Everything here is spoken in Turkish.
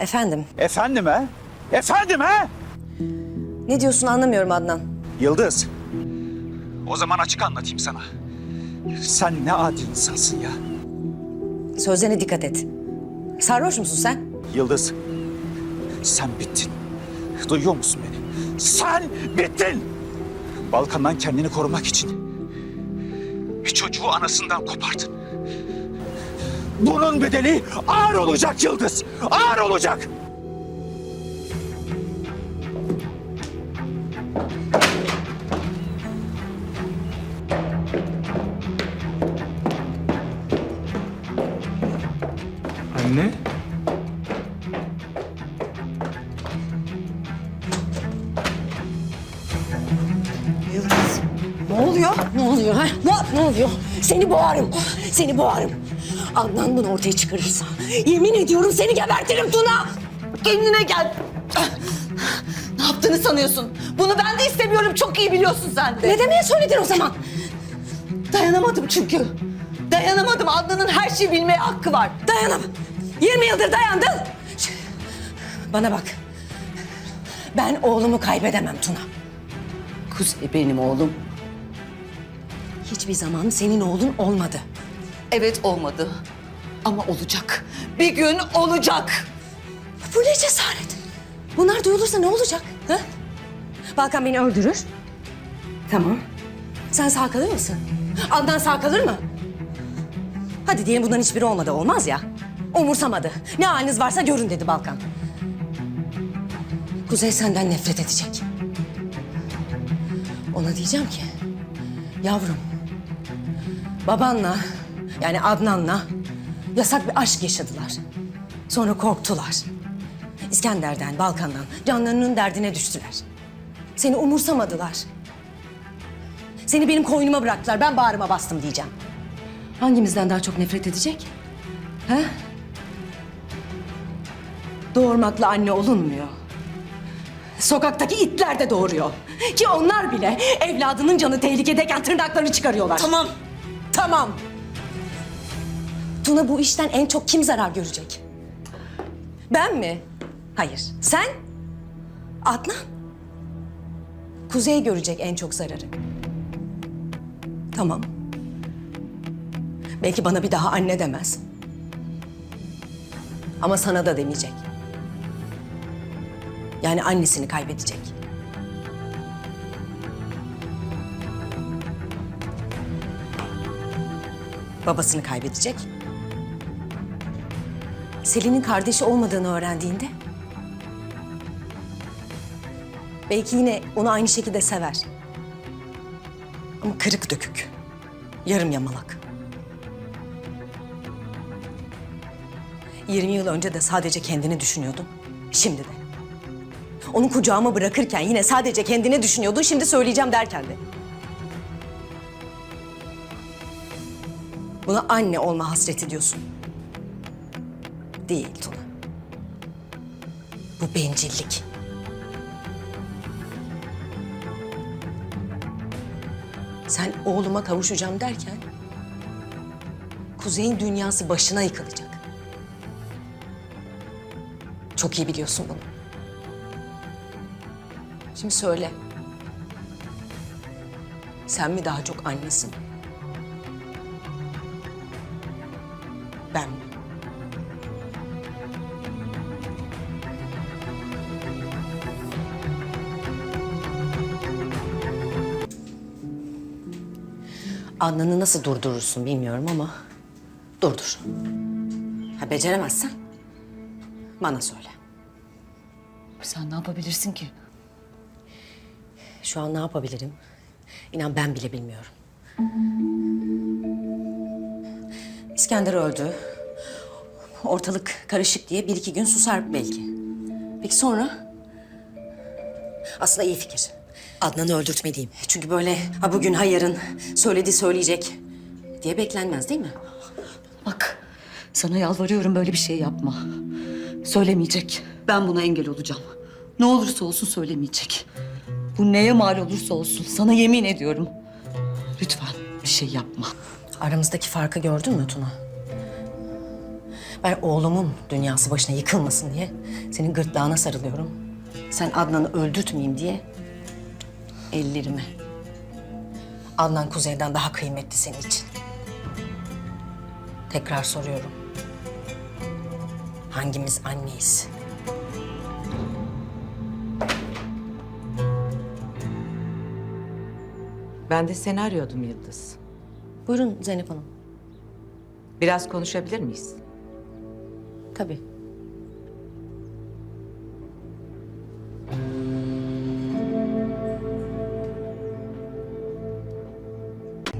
Efendim, Efendim he? Efendim he? ne diyorsun anlamıyorum Adnan. Yıldız. O zaman açık anlatayım sana. Sen ne adi insansın ya. Sözlerine dikkat et. Sarhoş musun sen? Yıldız. Sen bittin. Duyuyor musun beni? Sen bittin. Balkan'dan kendini korumak için çocuğu anasından kopardın. Bunun bedeli ağır olacak Yıldız. Ağır olacak. Anne? Yıldız. Ne oluyor? Ne oluyor ha? Ne, ne oluyor? Seni boğarım. Seni boğarım. Adnan bunu ortaya çıkarırsa yemin ediyorum seni gebertirim Tuna. Kendine gel. Ne yaptığını sanıyorsun? Bunu ben de istemiyorum. Çok iyi biliyorsun sen de. Ne demeye söyledin o zaman? Dayanamadım çünkü. Dayanamadım. Adnan'ın her şeyi bilmeye hakkı var. Dayanam. 20 yıldır dayandın. Bana bak. Ben oğlumu kaybedemem Tuna. Kuzey benim oğlum. Hiçbir zaman senin oğlun olmadı. Evet olmadı. Ama olacak. Bir gün olacak. Bu ne cesaret? Bunlar duyulursa ne olacak? Ha? Balkan beni öldürür. Tamam. Sen sağ kalır mısın? Adnan sağ kalır mı? Hadi diyelim bundan hiçbiri olmadı. Olmaz ya. Umursamadı. Ne haliniz varsa görün dedi Balkan. Kuzey senden nefret edecek. Ona diyeceğim ki... Yavrum... Babanla... Yani Adnan'la... Yasak bir aşk yaşadılar. Sonra korktular. İskender'den, Balkan'dan canlarının derdine düştüler. Seni umursamadılar. Seni benim koynuma bıraktılar. Ben bağrıma bastım diyeceğim. Hangimizden daha çok nefret edecek? He? Doğurmakla anne olunmuyor. Sokaktaki itler de doğuruyor. Ki onlar bile evladının canı tehlikedeyken tırnaklarını çıkarıyorlar. Tamam. Tamam. Tuna bu işten en çok kim zarar görecek? Ben mi? Hayır. Sen? Adnan? Kuzey görecek en çok zararı. Tamam. Belki bana bir daha anne demez. Ama sana da demeyecek. Yani annesini kaybedecek. babasını kaybedecek. Selin'in kardeşi olmadığını öğrendiğinde belki yine onu aynı şekilde sever. Ama kırık dökük, yarım yamalak. 20 yıl önce de sadece kendini düşünüyordun, şimdi de. Onu kucağıma bırakırken yine sadece kendini düşünüyordun, şimdi söyleyeceğim derken de. Buna anne olma hasreti diyorsun. Değil Tuna. Bu bencillik. Sen oğluma kavuşacağım derken... Kuzey'in dünyası başına yıkılacak. Çok iyi biliyorsun bunu. Şimdi söyle. Sen mi daha çok annesin? Ben mi? Adnan'ı nasıl durdurursun bilmiyorum ama durdur. Ha beceremezsen bana söyle. Sen ne yapabilirsin ki? Şu an ne yapabilirim? İnan ben bile bilmiyorum. İskender öldü. Ortalık karışık diye bir iki gün susar belki. Peki sonra? Aslında iyi fikir. Adnan'ı öldürtmeliyim. Çünkü böyle ha bugün ha yarın söyledi söyleyecek diye beklenmez değil mi? Bak sana yalvarıyorum böyle bir şey yapma. Söylemeyecek. Ben buna engel olacağım. Ne olursa olsun söylemeyecek. Bu neye mal olursa olsun sana yemin ediyorum. Lütfen bir şey yapma. Aramızdaki farkı gördün mü Tuna? Ben oğlumun dünyası başına yıkılmasın diye senin gırtlağına sarılıyorum. Sen Adnan'ı öldürtmeyeyim diye ellerime. Adnan Kuzey'den daha kıymetli senin için. Tekrar soruyorum. Hangimiz anneyiz? Ben de seni arıyordum Yıldız. Buyurun Zeynep Hanım. Biraz konuşabilir miyiz? Tabii.